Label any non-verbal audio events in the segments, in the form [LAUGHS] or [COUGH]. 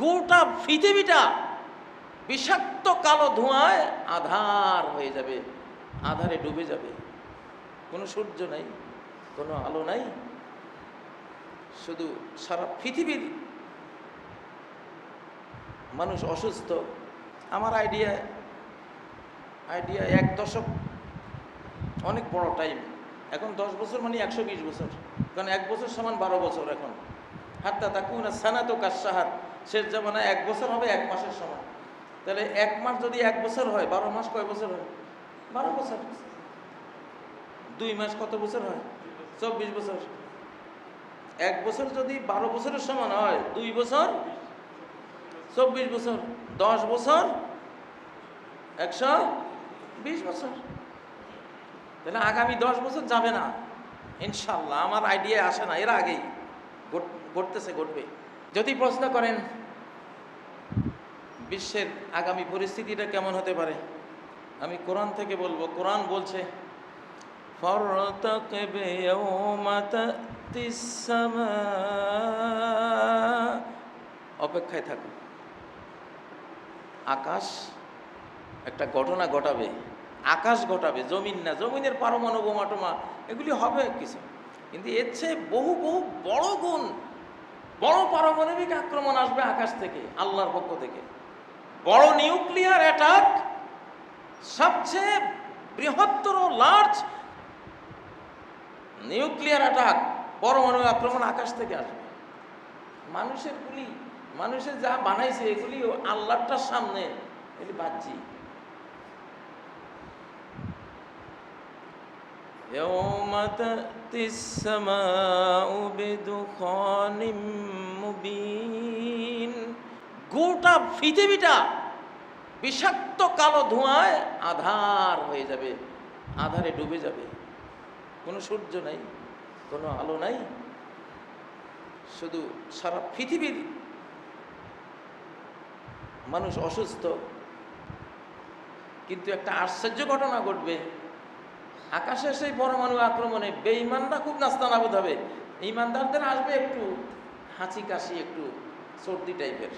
গোটা পৃথিবীটা বিষাক্ত কালো ধোঁয়ায় আধার হয়ে যাবে, আধারে ডুবে যাবে। কোনো সূর্য নাই, কোনো আলো নাই। শুধু সারা পৃথিবীর মানুষ অসুস্থ। আমার আইডিয়া আইডিয়া এক দশক অনেক বড় টাইম এখন দশ বছর মানে একশো বিশ বছর। কারণ এক বছর সমান বারো বছর এখন। হাত্তা তাকুন সানাতো কাসাহার শেষ জামানায় এক বছর হবে, এক মাসের সমান। তাহলে এক মাস যদি এক বছর হয়, বারো মাস কয় বছর হয়? বারো বছর। দুই মাস কত বছর হয়? চব্বিশ বছর। এক বছর যদি বারো বছরের সমান হয়, দুই বছর, চব্বিশ বছর, দশ বছর, একশো বিশ বছর। তাহলে আগামী দশ বছর যাবে না। ইনশাল্লাহ, আমার আইডিয়া আসে না, এর আগেই। ঘট- ঘটতেছে, ঘটবে। যদি প্রশ্ন করেন, বিশ্বের আগামী পরিস্থিতিটা কেমন হতে পারে? আমি কোরআন থেকে বলব, কোরআন বলছে অপেক্ষায় থাকো আকাশ, একটা ঘটনা ঘটাবে, আকাশ ঘটাবে, জমিন না, জমিনের পারমাণব মাটোমা এগুলি হবে কিছু। কিন্তু এর চেয়ে বহু বহু বড় গুণ বড় পারমাণবিক আক্রমণ আসবে আকাশ থেকে, আল্লাহর পক্ষ থেকে। বড় নিউক্লিয়ার অ্যাটাক সবচেয়ে বৃহত্তর লার্জ নিউক্লিয়ার অ্যাটাক পরমাণু আক্রমণ আকাশ থেকে আসবে। মানুষের গুলি মানুষের যা বানাইছে এগুলি আল্লাহটার সামনে, এগুলি বাহ্যিক। يوم تأتي السماء بدخان مبين গোটা পৃথিবীটা বিষাক্ত কালো ধোঁয়ায় আধার হয়ে যাবে আধারে ডুবে যাবে কোনো সূর্য নাই কোনো আলো নাই শুধু সারা পৃথিবীর মানুষ অসুস্থ কিন্তু একটা আশ্চর্য ঘটনা ঘটবে আকাশে সেই পরমাণু আক্রমণে বেঈমানরা খুব নাস্তানাবুদ হবে। ইমানদারদের আসবে একটু হাঁচি কাশি, একটু সর্দি টাইপের।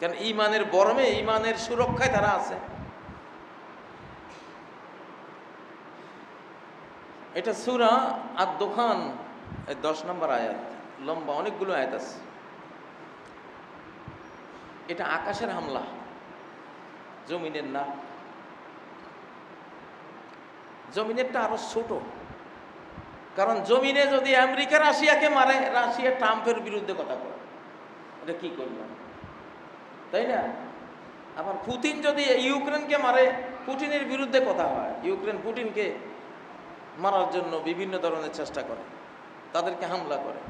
কারণ ইমানের বরমে ইমানের সুরক্ষায় তারা আছে। এটা সুরা আর দোকান দশ নম্বর আয়াত। লম্বা অনেকগুলো আয়াত আছে। এটা আকাশের হামলা। জমিনের না জমিনেরটা আরও ছোট। কারণ জমিনে যদি আমেরিকা, রাশিয়াকে মারে, রাশিয়া ট্রাম্পের বিরুদ্ধে কথা বলে। এটা কি করলাম তাই না? আবার পুতিন যদি ইউক্রেনকে মারে পুটিনের বিরুদ্ধে কথা হয়। ইউক্রেন পুটিনকে মারার জন্য বিভিন্ন ধরনের চেষ্টা করে। তাদেরকে হামলা করে।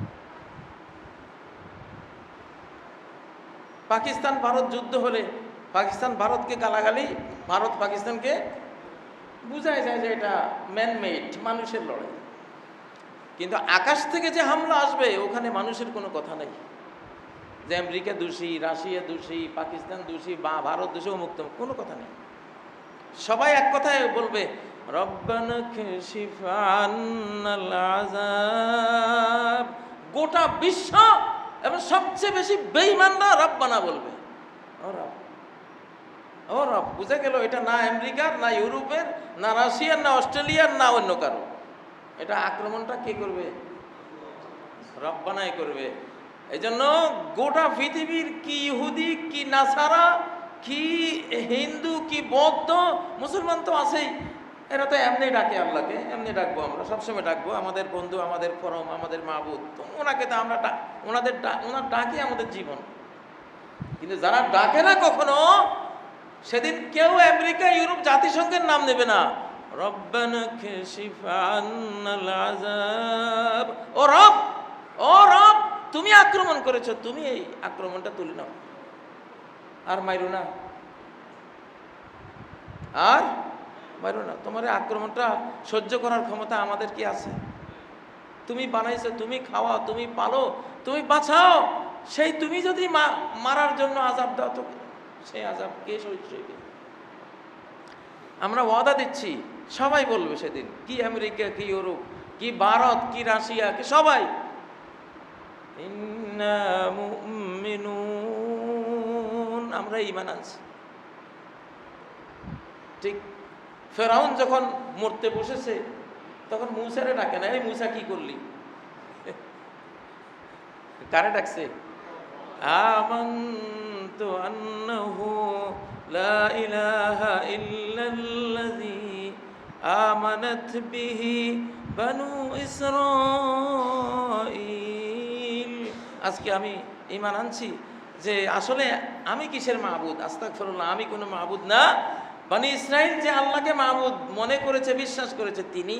পাকিস্তান ভারত যুদ্ধ হলে পাকিস্তান ভারতকে গালাগালি ভারত পাকিস্তানকে বুঝায় যায় যে এটা ম্যানমেড মানুষের লড়াই। কিন্তু আকাশ থেকে যে হামলা আসবে, ওখানে মানুষের কোনো কথা নেই। যে আমেরিকা দোষী, রাশিয়া দোষী, পাকিস্তান দোষী, বা ভারত দোষী মুক্ত কোনো কথা নেই। সবাই এক কথায় বলবে গোটা বিশ্ব এবং সবচেয়ে বেশি বেঈমানরা রব্বানা বলবে। ও রব। ও রব, বুঝে গেল এটা না আমেরিকার, না ইউরোপের, না রাশিয়ার, না অস্ট্রেলিয়ার, না অন্য কারও। এটা আক্রমণটা কে করবে? রব্বানাই করবে। এই জন্য গোটা পৃথিবীর কি ইহুদি, কি নাসারা, কি হিন্দু, কি বৌদ্ধ, মুসলমান তো আছেই। এরা তো এমনি ডাকে আল্লাহকে, এমনি ডাকবো আমরা, সবসময় ডাকবো। আমাদের বন্ধু, আমাদের ফরম আমাদের মাহবুদ তো ওনাকে তো আমরা ওনাদের ওনার ডাকে আমাদের জীবন। কিন্তু যারা ডাকে না কখনো সেদিন কেউ আমেরিকা, ইউরোপ জাতিসংঘের নাম নেবে না। ও রব ও রব, তুমি আক্রমণ করেছ, তুমি এই আক্রমণটা তুলে নাও। আর মাইরো না। আর মাইরো না। তোমার আক্রমণটা সহ্য করার ক্ষমতা আমাদের কি আছে? তুমি বানাইছো, তুমি খাওয়াও, তুমি পালো, তুমি বাঁচাও। সেই তুমি যদি মারার জন্য আজাব দাও, তো সেই আজাব কে সহ্য আমরা ওয়াদা দিচ্ছি, সবাই বলবে সেদিন, কি আমেরিকা, কি ইউরোপ, কি ভারত, কি রাশিয়া, কি সবাই। আমরা ইমান আনছি। ঠিক, ফেরাউন যখন মরতে বসেছে, তখন মুসারে ডাকে না, এই মুসা কি করলি? [LAUGHS] কারে ডাকছে? আমান্তু আন্নাহু লা ইলাহা ইল্লাল্লাযী আমানাত বিহি বানু ইসরাঈল আজকে আমি ঈমান আনছি যে আসলে আমি কিসের মাহবুদ আস্তাগফিরুল্লাহ, আমি কোনো মাহবুদ না। বানি ইসরাইল যে আল্লাহকে মাহবুদ মনে করেছে, বিশ্বাস করেছে, তিনি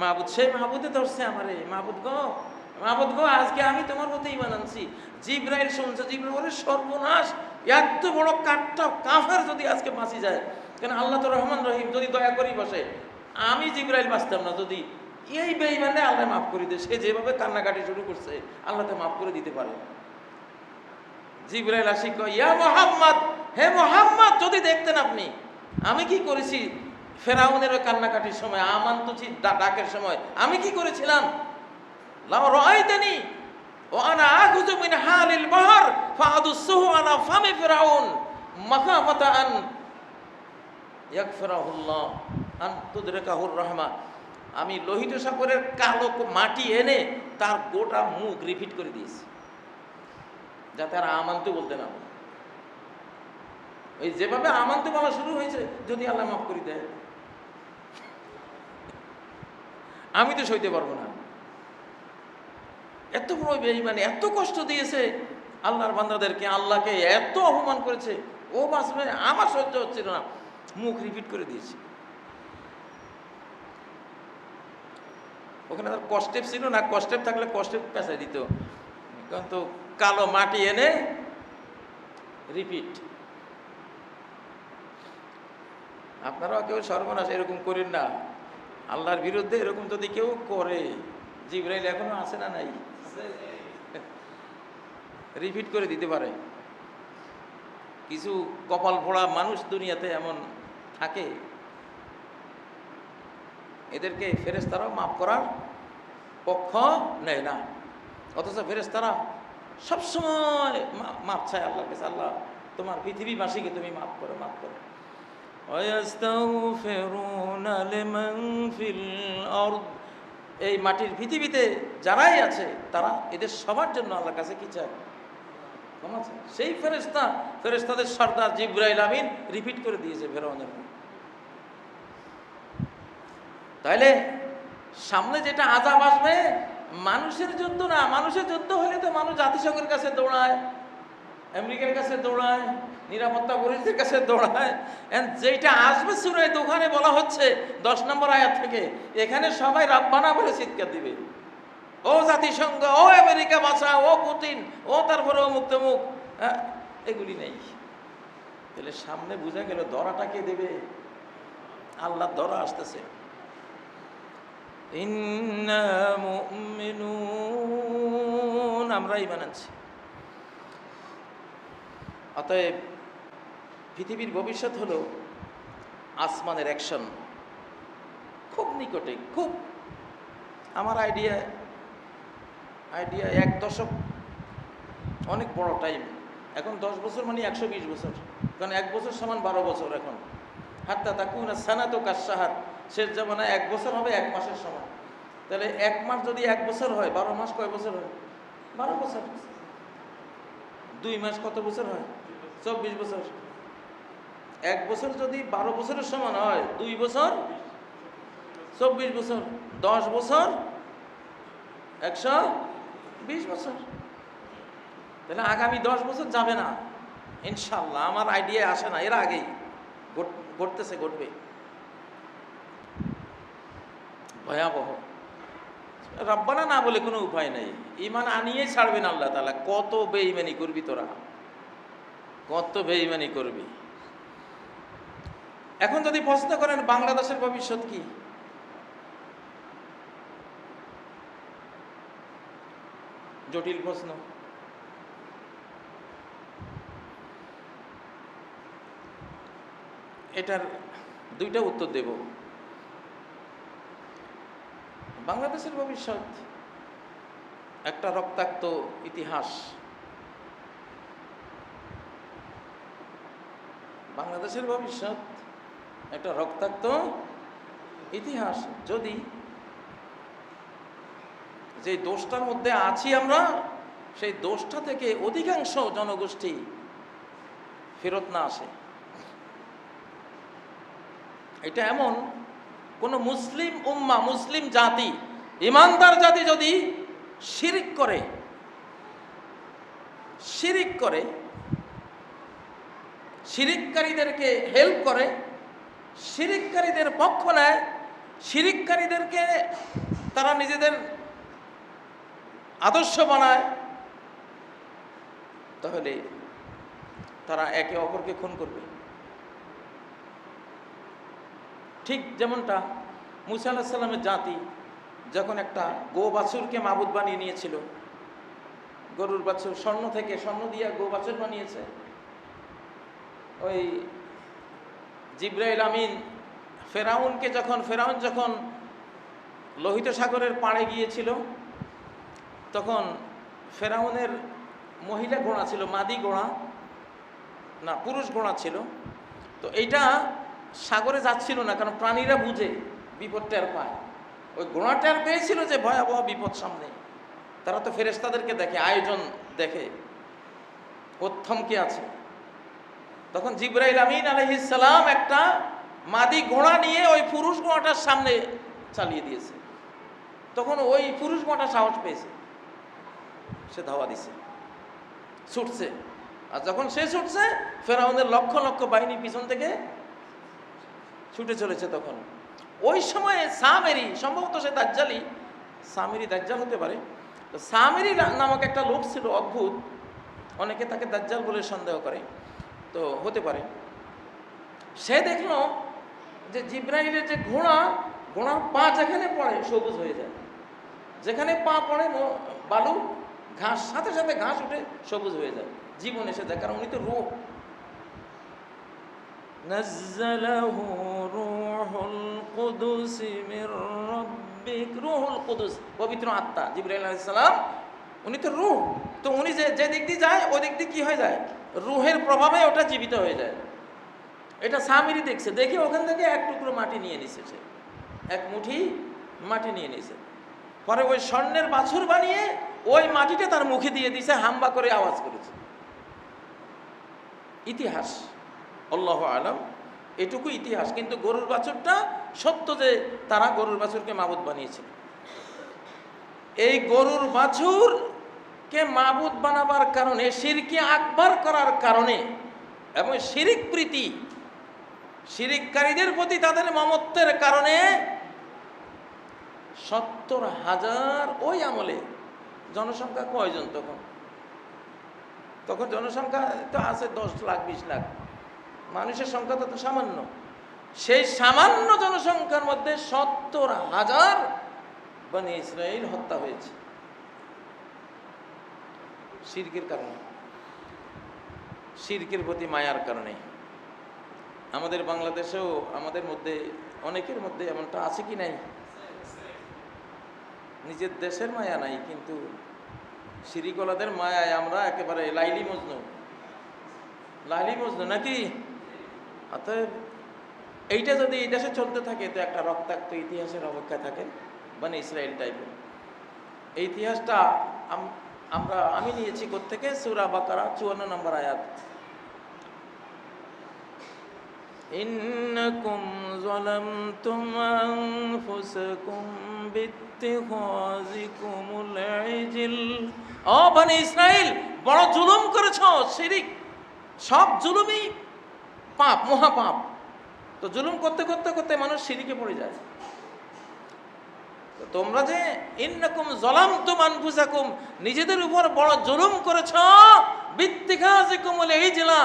মাহবুদ সেই মাহবুদে ধরছে আমারে। মাহবুদ গো মাহবুদ গো, আজকে আমি তোমার মতো ইমান আনছি। জিব্রাইল শুনছে, জিব্রাইল সর্বনাশ, এত বড় কাঠটা কাফের যদি আজকে বাঁচি যায়, কেন আল্লাহ তো রহমান রহিম, যদি দয়া করি বসে। আমি জিব্রাইল বাঁচতাম না যদি। এই বেইমানে আল্লাহ মাফ করে দেয়, সে যেভাবে কান্নাকাটি শুরু করছে, আল্লাহ তো মাফ করে দিতে পারে। জিব্রাইল আসি ইয়া মোহাম্মদ, হে মোহাম্মদ, যদি দেখতেন আপনি, আমি কি করেছি? ফেরাউনের ওই কান্নাকাটির সময় আমান্তছি ডাকের সময়, আমি কি করেছিলাম? লাও আনা আন আমি লোহিত সাগরের কালো মাটি এনে তার গোটা মুখ রিপিট করে দিয়েছি, যাতে আর আমান্ত বলতে না ওই যেভাবে আমান্ত বলা শুরু হয়েছে, যদি আল্লাহ মাফ করে দেয়। আমি তো সইতে পারব না। এত বড় বেঈমানি, এত কষ্ট দিয়েছে। আল্লাহর বান্দাদেরকে, আল্লাহকে এত অপমান করেছে। ও বাঁচবে আমার সহ্য হচ্ছিল না। মুখ রিপিট করে দিয়েছে। ওখানে তার কষ্টেপ ছিল না কষ্টেপ থাকলে কষ্টেপ পেঁচাই দিত। কিন্তু কালো মাটি এনে রিপিট আপনারাও কেউ সর্বনাশ এরকম করেন না। আল্লাহর বিরুদ্ধে এরকম যদি কেউ করে জিব্রাইল এখনো আছে না নাই রিপিট করে দিতে পারে কিছু কপাল ফোড়া মানুষ দুনিয়াতে এমন থাকে এদেরকে ফেরেস্তারাও মাফ করার পক্ষ নেয় না অথচ ফেরেস্তারা সবসময় মা- মাপ চায় আল্লাহর কাছে আল্লাহ তোমার পৃথিবীবাসীকে তুমি মাফ করো মাফ করো ويستغفرون لمن في الأرض এই মাটির পৃথিবীতে যারাই আছে, তারা এদের সবার জন্য আল্লাহর কাছে কি চায়। সেই ফেরেস্তা ফেরেস্তাদের সর্দার জিব্রাইল আমিন রিপিট করে দিয়েছে ফেরাউনের তাহলে সামনে যেটা আজাব আসবে, মানুষের যুদ্ধ না, মানুষের যুদ্ধ হলে তো মানুষ জাতিসংঘের কাছে দৌড়ায়, আমেরিকার কাছে দৌড়ায় নিরাপত্তা পরিষদের কাছে দৌড়ায়। যেটা আসবে সুরে দোকানে বলা হচ্ছে দশ নম্বর আয়াত থেকে এখানে সবাই রাব্বানা বলে চিৎকার দিবে। ও জাতিসংঘ ও আমেরিকা বাঁচা ও পুতিন ও তারপরে ও মুক্ত মুখ হ্যাঁ, এগুলি নেই। তাহলে সামনে বোঝা গেল দরাটা কে দেবে? আল্লাহ দরা আসতেছে। ইন্না মুমিনুন আমরা ইমান আনছি অতএব পৃথিবীর ভবিষ্যৎ হলো আসমানের অ্যাকশন খুব নিকটে, খুব। আমার আইডিয়া আইডিয়া এক দশক অনেক বড় টাইম এখন দশ বছর মানে একশো বিশ বছর। কারণ এক বছর সমান বারো বছর এখন। হাত্তা তাকুন সানাতো কাশাহার শেষ জামানায় এক বছর হবে, এক মাসের সমান। তাহলে এক মাস যদি এক বছর হয়, বারো মাস কয় বছর হয়? বারো বছর। দুই মাস কত বছর হয়? চব্বিশ বছর। এক বছর যদি বারো বছরের সমান হয়, দুই বছর, চব্বিশ বছর, দশ বছর, একশো বিশ বছর। তাহলে আগামী দশ বছর যাবে না। ইনশাল্লাহ আমার আইডিয়া আসে না, এর আগেই। ঘটতেছে, ঘটবে। ভয়াবহ। রব্বানা না বলে কোনো উপায় নেই। ইমান আনিয়ে ছাড়বেন আল্লাহ তালা কত বেইমানি করবি তোরা? কত বেইমানি করবি? এখন যদি প্রশ্ন করেন, বাংলাদেশের ভবিষ্যৎ কি? জটিল প্রশ্ন। এটার দুইটা উত্তর দেব। বাংলাদেশের ভবিষ্যৎ, একটা রক্তাক্ত ইতিহাস। বাংলাদেশের ভবিষ্যৎ একটা রক্তাক্ত ইতিহাস। যদি যে দোষটার মধ্যে আছি আমরা, সেই দোষটা থেকে অধিকাংশ জনগোষ্ঠী ফেরত না আসে। এটা এমন, কোন মুসলিম উম্মা, মুসলিম জাতি, ইমানদার জাতি যদি শিরিক করে শিরিক করে, শিরিককারীদেরকে হেল্প করে শিরিককারীদের পক্ষ নেয়, শিরিককারীদেরকে তারা নিজেদের আদর্শ বানায়। তাহলে তারা একে অপরকে খুন করবে। ঠিক যেমনটা মুসা আল্লাহ সাল্লামের জাতি যখন একটা গো বাছুরকে মাবুদ বানিয়ে নিয়েছিল, গরুর বাছুর স্বর্ণ থেকে স্বর্ণ দিয়ে গো বাছুর বানিয়েছে, ওই জিব্রাইল আমিন ফেরাউনকে যখন, ফেরাউন যখন লোহিত সাগরের পাড়ে গিয়েছিল, তখন ফেরাউনের মহিলা ঘোড়া ছিল, মাদি ঘোড়া না, পুরুষ ঘোড়া ছিল। তো এইটা সাগরে যাচ্ছিল না, কারণ প্রাণীরা বুঝে বিপদ টের পায়। ওই ঘোড়া টের পেয়েছিল যে ভয়াবহ বিপদ সামনে। তারা তো ফেরেস্তাদেরকে দেখে, আয়োজন দেখে প্রথমকে আছে। তখন জিব্রাইল আমিন আলহিসাল্লাম একটা মাদি ঘোড়া নিয়ে ওই পুরুষ ঘোড়াটার সামনে চালিয়ে দিয়েছে। তখন ওই পুরুষ ঘোড়াটা সাহস পেয়েছে। সে ধাওয়া দিছে। ছুটছে। আর যখন সে ছুটছে, ফেরাউনের লক্ষ লক্ষ বাহিনী পিছন থেকে ছুটে চলেছে তখন। ওই সময়ে সামেরি, সম্ভবত সে দাজ্জালি, সামেরি দাজ্জাল হতে পারে। তো সামেরি নামক একটা লোক ছিল অদ্ভুত। অনেকে তাকে দাজ্জাল বলে সন্দেহ করে। তো হতে পারে সে দেখলো যে জিব্রাইলের যে ঘোড়া ঘোড়ার পা যেখানে পড়ে সবুজ হয়ে যায় যেখানে পা পড়ে ম- বালু ঘাস সাথে সাথে ঘাস উঠে সবুজ হয়ে যায় জীবন এসে যায় কারণ উনি তো রোগ نزله روح القدس من ربك روح القدس পবিত্র আত্মা জিবরাইল আলাইহিস সালাম উনি তো রূহ তো উনি যে যে দিক দিয়ে যায়, ওই দিক দিয়ে কী হয়ে যায়? রুহের প্রভাবে ওটা জীবিত হয়ে যায়। এটা সামিরি দেখছে। দেখে ওখান থেকে এক টুকরো মাটি নিয়ে নিছে সে। এক মুঠি মাটি নিয়ে নিছে। পরে ওই স্বর্ণের বাছুর বানিয়ে ওই মাটিটা তার মুখে দিয়ে দিছে, হাম্বা করে আওয়াজ করেছে। ইতিহাস। আল্লাহ আলম, এটুকু ইতিহাস। কিন্তু গরুর বাছুরটা সত্য যে, তারা গরুর বাছুরকে মাবুদ বানিয়েছিল। এই গরুর বাছুরকে মাবুদ বানাবার কারণে শিরকে আকবার করার কারণে এবং শিরিক প্রীতি, শিরিককারীদের প্রতি তাদের মমত্বের কারণে সত্তর হাজার ওই আমলে জনসংখ্যা কয়জন তখন? তখন জনসংখ্যা তো আছে দশ লাখ, বিশ লাখ। মানুষের সংখ্যা তো সামান্য। সেই সামান্য জনসংখ্যার মধ্যে সত্তর হাজার বনে ইসরায়েল হত্যা হয়েছে। শিরকের কারণে। শিরকের প্রতি মায়ার কারণে। আমাদের বাংলাদেশেও, আমাদের মধ্যে, অনেকের মধ্যে এমনটা আছে কি নাই? নিজের দেশের মায়া নাই, কিন্তু সিরিকলাদের মায়ায় আমরা একেবারে লাইলি মজনু। লাইলি মজনু নাকি? অতএব এইটা যদি এই দেশে চলতে থাকে, তো একটা রক্তাক্ত ইতিহাসের অপেক্ষায় থাকে মানে ইসরায়েল টাইপের এই ইতিহাসটা আমরা আমি নিয়েছি থেকে সুরা বাকারা চুয়ান্ন নম্বর আয়াত إنكم ظلمتم أنفسكم باتخاذكم العجل ও বনি ইসরাইল বড় জুলুম করেছ শিরিক সব জুলুমই পাপ মহাপাপ তো জুলুম করতে করতে করতে মানুষ সিঁড়িকে পড়ে যায় তো তোমরা যে ইন্নাকুম জলাম তুম আনফুসাকুম, নিজেদের উপর বড় জুলুম করেছ, বিত্তিখাজিকুম এই জেলা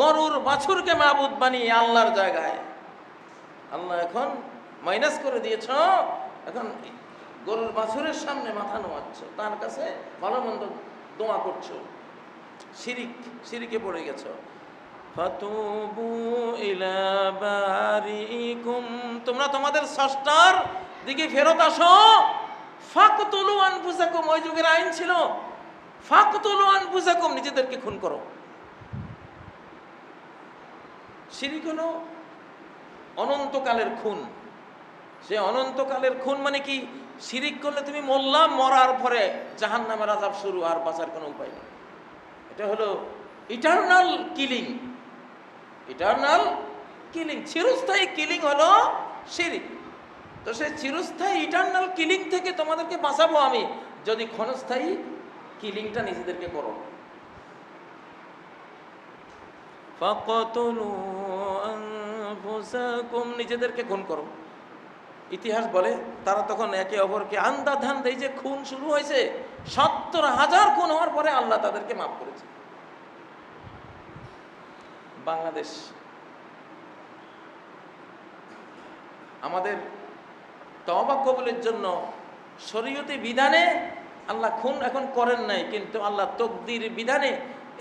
গরুর বাছুরকে মাবুদ বানিয়ে আল্লাহর জায়গায়। আল্লাহ এখন মাইনাস করে দিয়েছ, এখন গরুর বাছুরের সামনে মাথা নোয়াচ্ছ, তার কাছে ভালো মন্দ দোয়া করছ। শিরিক, শিরিকে পড়ে গেছো। তোমরা তোমাদের স্রষ্টার দিকে ফেরত আসো। ফাকতুলু আনফুসাকুম, ওই যুগের আইন ছিল। ফাকতুলু আনফুসাকুম, নিজেদেরকে খুন করো। শিরিক হলো অনন্তকালের খুন। সে অনন্তকালের খুন মানে কি? শিরিক করলে তুমি মরলাম মরার পরে জাহান নামের আজাব শুরু, আর বাঁচার কোনো উপায় নেই। এটা হলো ইটারনাল কিলিং ইটারনাল কিলিং চিরস্থায়ী কিলিং হলো শিরিক। তো সেই চিরস্থায়ী ইটারনাল কিলিং থেকে তোমাদেরকে বাঁচাবো আমি। যদি ক্ষণস্থায়ী কিলিংটা নিজেদেরকে করো। নিজেদেরকে খুন করো। ইতিহাস বলে, তারা তখন একে অপরকে আন্দা ধান দেয় যে খুন শুরু হয়েছে, সত্তর হাজার খুন হওয়ার পরে আল্লাহ তাদেরকে মাফ করেছে। বাংলাদেশ, আমাদের তবা কবুলের জন্য শরীয়তে বিধানে আল্লাহ খুন এখন করেন নাই, কিন্তু আল্লাহ তকদির বিধানে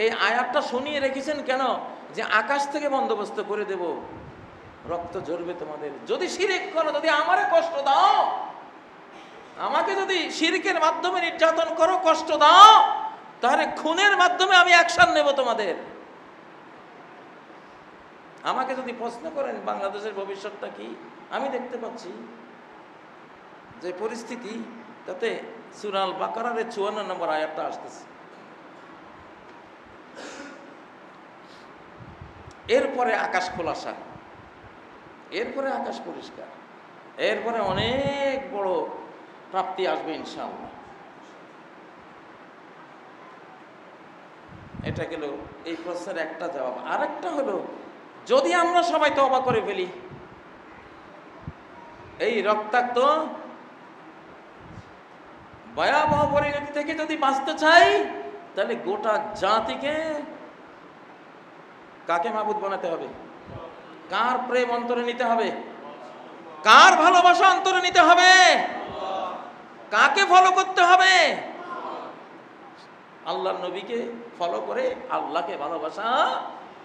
এই আয়াতটা শুনিয়ে রেখেছেন কেন? যে আকাশ থেকে বন্দোবস্ত করে দেব, রক্ত ঝরবে তোমাদের। যদি শিরিক করো, যদি আমারে কষ্ট দাও, আমাকে যদি শিরিকের মাধ্যমে নির্যাতন করো, কষ্ট দাও, তাহলে খুনের মাধ্যমে আমি অ্যাকশন নেব তোমাদের। আমাকে যদি প্রশ্ন করেন, বাংলাদেশের ভবিষ্যৎটা কি? আমি দেখতে পাচ্ছি যে পরিস্থিতি, তাতে সুরাল বাকারের চুয়ান্ন নম্বর আয়াতটা আসতেছে। এরপরে আকাশ খোলাসা। এরপরে আকাশ পরিষ্কার। এরপরে অনেক বড় প্রাপ্তি আসবে ইনশাআল্লাহ। এটা গেল এই প্রশ্নের একটা জবাব। আরেকটা হলো, যদি আমরা সবাই তবা করে ফেলি, এই রক্তাক্ত ভয়াবহ পরিণতি থেকে যদি বাঁচতে চাই, তাহলে গোটা জাতিকে কাকে মাবুদ বানাতে হবে? কার প্রেম অন্তরে নিতে হবে? কার ভালোবাসা অন্তরে নিতে হবে? কাকে ফলো করতে হবে? আল্লাহ নবীকে ফলো করে আল্লাহকে ভালোবাসা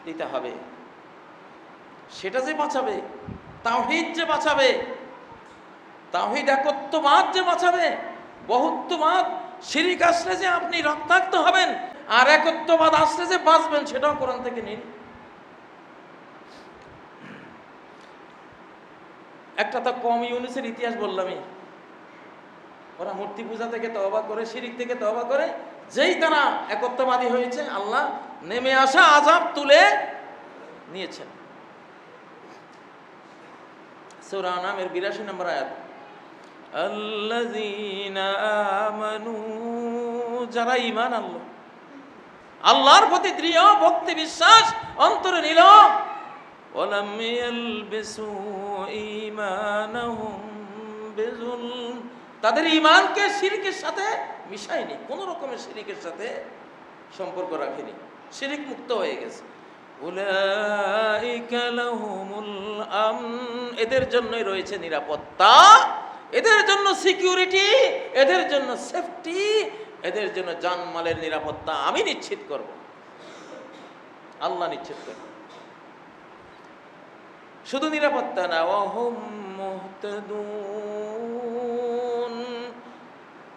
দিতে হবে। সেটা যে বাঁচাবে, তাওহিদ যে বাঁচাবে, তাওহিদ একত্ববাদ যে বাঁচাবে বহুত্ববাদ, শিরিক আসলে যে আপনি রক্তাক্ত হবেন আর একত্ববাদ আসলে যে বাঁচবেন সেটাও কোরআন থেকে নিন একটা তো কম ইউনিসের ইতিহাস বললামই। ওরা মূর্তি পূজা থেকে তবা করে, শিরিক থেকে তবা করে, যেই তারা একত্ববাদী হয়েছে, আল্লাহ নেমে আসা আজাব তুলে নিয়েছেন। সৌরা নামের বিরাশি নম্বর আয়াত। যারা ঈমান আনলো। আল্লাহর প্রতি দৃঢ় ভক্তি বিশ্বাস, অন্তরে নিল। তাদের ইমানকে শিরকের সাথে মিশায়নি, কোনো রকমের শিরিকের সাথে সম্পর্ক রাখেনি। শিরিক মুক্ত হয়ে গেছে। এদের জন্যই রয়েছে নিরাপত্তা। এদের জন্য সিকিউরিটি, এদের জন্য সেফটি, এদের জন্য জানমালের নিরাপত্তা আমি নিশ্চিত করব। আল্লাহ নিশ্চিত করব। শুধু নিরাপত্তা না মুহতাদুন।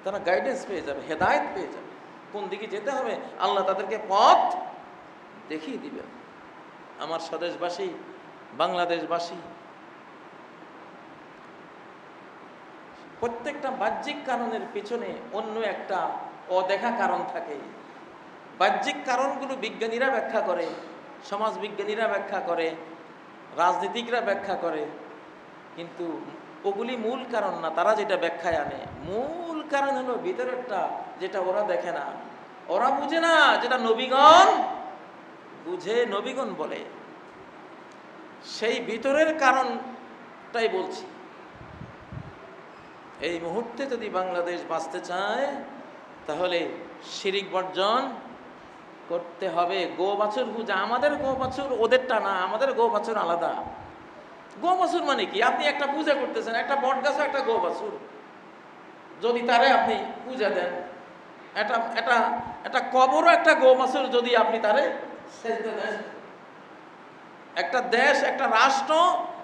তারা গাইডেন্স পেয়ে যাবে, হেদায়েত পেয়ে যাবে। কোন দিকে যেতে হবে? আল্লাহ তাদেরকে পথ দেখিয়ে দিবে আমার স্বদেশবাসী, বাংলাদেশবাসী প্রত্যেকটা বাহ্যিক কারণের পিছনে অন্য একটা অদেখা কারণ থাকে। বাহ্যিক কারণগুলো বিজ্ঞানীরা ব্যাখ্যা করে, সমাজ বিজ্ঞানীরা ব্যাখ্যা করে, রাজনীতিকরা ব্যাখ্যা করে, কিন্তু ওগুলি মূল কারণ না, তারা যেটা ব্যাখ্যায় আনে। মূল কারণ হলো ভিতরেরটা, যেটা ওরা দেখে না। ওরা বুঝে না যেটা নবীগণ বুঝে নবীগণ বলে। সেই ভিতরের কারণটাই বলছি। এই মুহূর্তে যদি বাংলাদেশ বাঁচতে চায়, তাহলে শিরিক বর্জন করতে হবে। গো বাছুর পূজা আমাদের গো বাছুর ওদেরটা না, আমাদের গো বাছুর আলাদা। গো বাছুর মানে কি? আপনি একটা পূজা করতেছেন, একটা বট গাছও একটা গো বাছুর যদি তারে আপনি পূজা দেন এটা এটা একটা কবরও একটা গো বাছুর যদি আপনি তারে দেন। একটা দেশ, একটা রাষ্ট্র,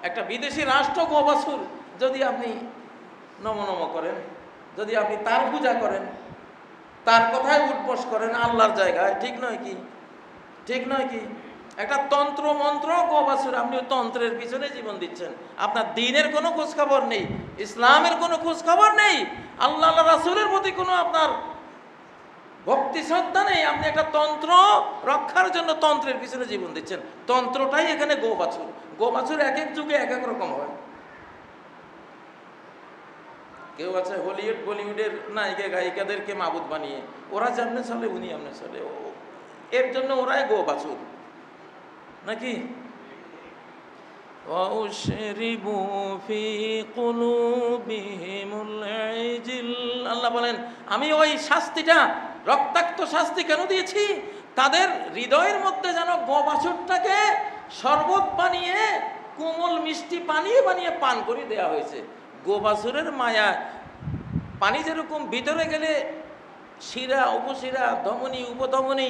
একটা বিদেশি রাষ্ট্র গো বাছুর যদি আপনি নম নম করেন। যদি আপনি তার পূজা করেন, তার কথায় উঠবস করেন আল্লাহর জায়গায়, ঠিক নয় কি? ঠিক নয় কি? একটা তন্ত্র মন্ত্র গোবাসুর আপনি তন্ত্রের পিছনে জীবন দিচ্ছেন। আপনার দিনের কোনো খোঁজখবর নেই, ইসলামের কোনো খোঁজখবর নেই, আল্লাহ রাসুলের প্রতি কোনো আপনার ভক্তি শ্রদ্ধা নেই, আপনি একটা তন্ত্র রক্ষার জন্য তন্ত্রের পিছনে জীবন দিচ্ছেন। তন্ত্রটাই এখানে গোবাছুর গোবাছুর এক এক যুগে এক এক রকম হয়। কেউ আছে হলিউড বলিউডের নায়িকা গায়িকাদেরকে মাবুদ বানিয়ে ওরা যেমনে চলে উনি এমনি চলে ও- এর জন্য ওরাই গো বাছুর নাকি وأشربوا في قلوبهم العجل আল্লাহ বলেন আমি ওই শাস্তিটা রক্তাক্ত শাস্তি কেন দিয়েছি তাদের হৃদয়ের মধ্যে যেন গোবাছুরটাকে শরবত বানিয়ে কোমল মিষ্টি পানিয়ে বানিয়ে পান করে দেওয়া হয়েছে গোবাছুরের মায়া। পানি যেরকম ভিতরে গেলে শিরা, উপশিরা, ধমনী, উপধমনী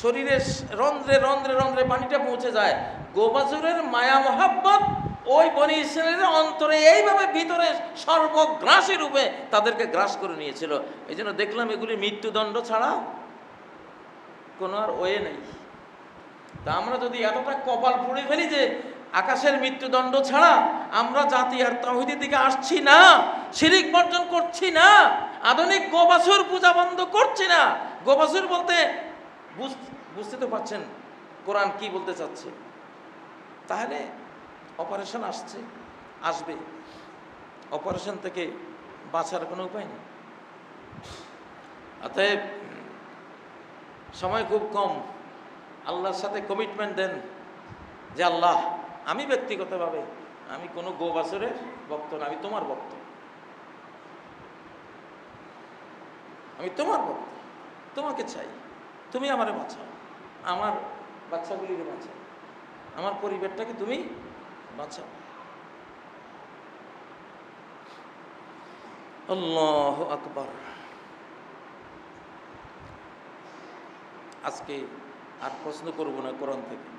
শরীরের রন্ধ্রে রন্ধ্রে রন্ধ্রে পানিটা পৌঁছে যায়। গোবাজুরের মায়া, মহাব্বত, ওই বনি ইসরায়েলের অন্তরে এইভাবে ভিতরে সর্বগ্রাসী রূপে তাদেরকে গ্রাস করে নিয়েছিল। এই জন্য দেখলাম এগুলি মৃত্যুদণ্ড ছাড়া কোনো আর ওয়ে নেই। তা আমরা যদি এতটা কপাল পুড়ে ফেলি যে আকাশের মৃত্যুদণ্ড ছাড়া আমরা জাতি আর তহিদের দিকে আসছি না, শিরিক বর্জন করছি না, আধুনিক গোবাসুর পূজা বন্ধ করছি না। গোবাসুর বলতে বুঝ- বুঝতে তো পারছেন কোরআন কি বলতে চাচ্ছে। তাহলে অপারেশন আসছে, আসবে। অপারেশন থেকে বাঁচার কোনো উপায় নেই। অতএব সময় খুব কম। আল্লাহর সাথে কমিটমেন্ট দেন যে আল্লাহ আমি ব্যক্তিগতভাবে, আমি কোনো গো বাছরের ভক্ত না, আমি তোমার ভক্ত। আমি তোমার ভক্ত, তোমাকে চাই, তুমি আমারে বাঁচাও, আমার বাচ্চাগুলিকে বাঁচাও, আমার পরিবারটাকে তুমি বাঁচাও। আল্লাহ আকবর। আজকে আর প্রশ্ন করব না কোরআন থেকে।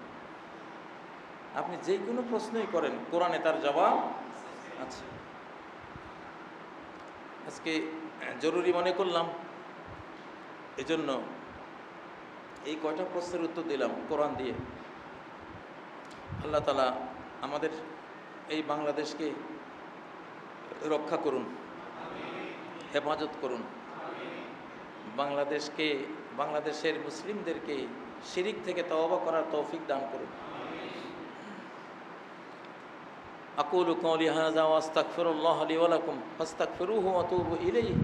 আপনি যে কোনো প্রশ্নই করেন, কোরআনে তার জবাব আছে। আজকে জরুরি মনে করলাম, এজন্য এই কয়টা প্রশ্নের উত্তর দিলাম কোরআন দিয়ে। আল্লাহ তালা আমাদের এই বাংলাদেশকে রক্ষা করুন, হেফাজত করুন। বাংলাদেশকে, বাংলাদেশের মুসলিমদেরকে শিরিক থেকে তওবা করার তৌফিক দান করুন। أقول قولي هذا وأستغفر الله لي ولكم فاستغفروه وتوبوا إليه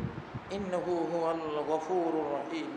إنه هو الغفور الرحيم.